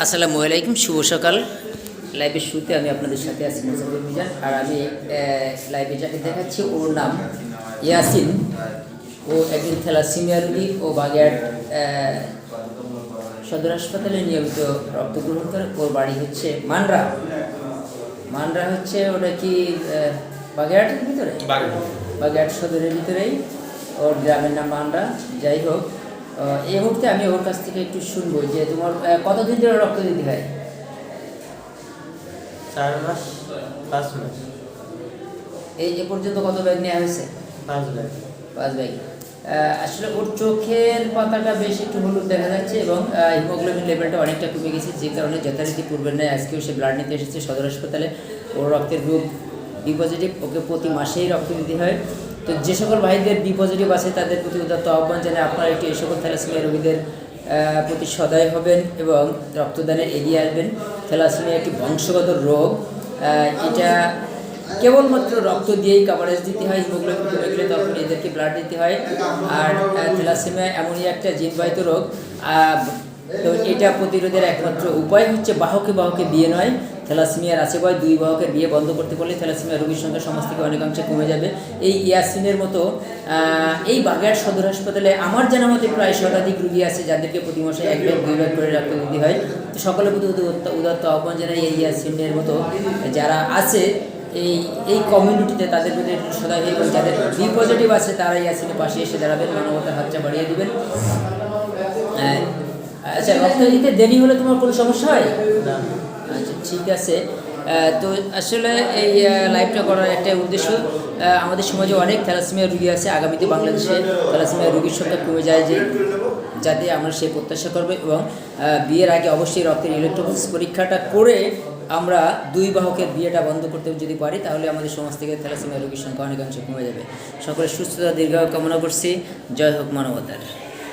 আসসালামু আলাইকুম শুভ সকাল। লাইভের শুরুতে আমি আপনাদের সাথে আছি মোসাফির মিজান আর আমি লাইভে যাকে দেখাচ্ছি ওর নাম ইয়াসিন। ও একজন থ্যালাসিমিয়া রোগী ও আহ, সদর হাসপাতালে নিয়মিত রক্ত গ্রহণ করে। ওর বাড়ি হচ্ছে মানরা মানরা হচ্ছে ওটা কি বাগেরহাটের ভিতরে? বাগেরহাট। সদরের ভিতরেই। ওর গ্রামের নাম মানরা যাই হোক এই মুহূর্তে আমি ওর কাছ থেকে একটু শুনব যে তোমার কতদিন ধরে রক্ত দিতে হয়? চার মাস পাঁচ মাস। এই এ পর্যন্ত কত ব্যাগ নেওয়া হয়েছে? পাঁচ লাখ পাঁচ ব্যাগ। আসলে ওর চোখের পাতাটা বেশ একটু হলুদ দেখা যাচ্ছে এবং হিমোগ্লোবিন লেভেলটা অনেকটা কমে গেছে যে কারণে যথারীতি পূর্বের নয় আজকেও সে ব্লাড নিতে এসেছে সদর হাসপাতালে। ওর রক্তের গ্রুপ বি পজিটিভ ওকে প্রতি মাসেই রক্ত দিতে হয়। তো যে সকল ভাইদের বি পজিটিভ আছে, তাদের প্রতি উদাত্ত আহ্বান জানাই। আপনারা একটু এই সকল থ্যালাসেমিয়া রোগীদের প্রতি সদয় হবেন এবং রক্তদানের এগিয়ে আসবেন। থ্যালাসেমিয়া একটি বংশগত রোগ। এটা কেবলমাত্র রক্ত দিয়েই কাভারেজ দিতে হয় হিমোগ্লোবিন কমে গেলে তখন এদেরকে ব্লাড দিতে হয়। আর থ্যালাসেমিয়া এমনই একটা জিনবাহিত রোগ। এটা প্রতিরোধের একমাত্র উপায় হচ্ছে বাহকে বাহকে বিয়ে নয়। থ্যালাসেমিয়ার আছে বয়, দুই বাহকের বিয়ে বন্ধ করতে পারলে থ্যালাসেমিয়া রোগীর সংখ্যা সমাজ থেকে অনেকাংশে কমে যাবে। এই ইয়াসিনের মতো এই বাগেরহাট সদর হাসপাতালে আমার জানা মতে প্রায় শতাধিক রুগী আছে যাদেরকে প্রতি মাসে এক ব্যাগ দুই ব্যাগ করে রাখতে দিতে হয়। তো সকলের প্রতি উদাত্ত- আহ্বান জানাই এই ইয়াসিনের মতো যারা আছে এই এই কমিউনিটিতে তাদের প্রতি সদয় এবং যাদের বি পজিটিভ আছে তারা ইয়াসিনের পাশে এসে দাঁড়াবেন, মানবতার হাতটা বাড়িয়ে দেবেন। আচ্ছা রক্ত দিতে দেরি হলে তোমার কোনো সমস্যা হয়? না। আচ্ছা ঠিক আছে। তো আসলে এই লাইভটা করার একটা উদ্দেশ্য আমাদের সমাজে অনেক থ্যালাসেমিয়া রুগী আছে আগামীতে বাংলাদেশে। থ্যালাসেমিয়া রুগীর সংখ্যা কমে যায় যে যাতে আমরা সেই প্রত্যাশা করব এবং বিয়ের আগে অবশ্যই রক্তের ইলেকট্রোফিস পরীক্ষাটা করে আমরা দুই বাহকের বিয়েটা বন্ধ করতে যদি পারি তাহলে আমাদের সমাজ থেকে থ্যালাসেমিয়া রোগীর সংখ্যা অনেকাংশে কমে যাবে। সকলের সুস্থতা দীর্ঘ কামনা করছি। জয় হোক মানবতার।